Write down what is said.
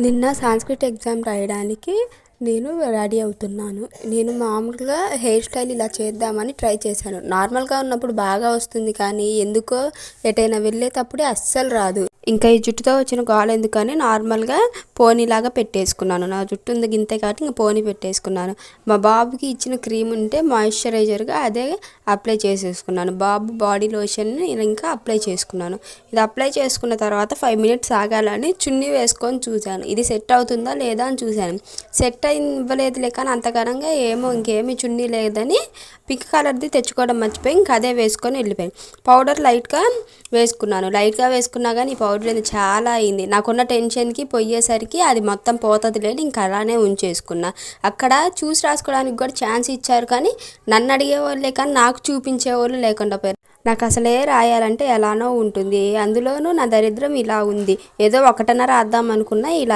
నిన్న Sanskrit exam రాయడానికి నేను రెడీ అవుతున్నాను. నేను మామూలుగా హెయిర్ స్టైల్ ఇలా చేద్దామని ట్రై చేశాను. నార్మల్గా ఉన్నప్పుడు బాగా వస్తుంది కానీ ఎందుకో ఎటైనా వెళ్ళేటప్పుడే అస్సలు రాదు. ఇంకా ఈ జుట్టుతో వచ్చిన గాలు ఎందుకని నార్మల్గా పోనీలాగా పెట్టేసుకున్నాను. నా జుట్టు ఉంది గింతే కాబట్టి ఇంకా పోనీ పెట్టేసుకున్నాను. మా బాబుకి ఇచ్చిన క్రీమ్ ఉంటే మాయిశ్చరైజర్గా అదే అప్లై చేసేసుకున్నాను. బాబు బాడీ లోషన్ ఇంకా అప్లై చేసుకున్నాను. ఇది అప్లై చేసుకున్న తర్వాత ఫైవ్ మినిట్స్ ఆగాలని చున్నీ వేసుకొని చూశాను. ఇది సెట్ అవుతుందా లేదా అని చూశాను. సెట్ ఇవ్వలేదులే కానీ అంతగానంగా ఏమో ఇంకేమీ చున్నీ లేదని పింక్ కలర్ది తెచ్చుకోవడం మర్చిపోయి ఇంకా అదే వేసుకొని వెళ్ళిపోయాను. పౌడర్ లైట్గా వేసుకున్నాను. లైట్గా వేసుకున్నా కానీ ఈ పౌడర్ అనేది చాలా అయింది. నాకున్న టెన్షన్కి పోయేసరికి అది మొత్తం పోతుంది లేదు ఇంకా అలానే ఉంచేసుకున్నా. అక్కడ చూసి రాసుకోవడానికి కూడా ఛాన్స్ ఇచ్చారు కానీ నన్ను అడిగేవాళ్ళే కానీ నాకు చూపించే వాళ్ళు లేకుండా పోయారు. నాకు అసలే రాయాలంటే ఎలానో ఉంటుంది. అందులోనూ నా దరిద్రం ఇలా ఉంది. ఏదో ఒకటన రాద్దాం అనుకున్నా ఇలా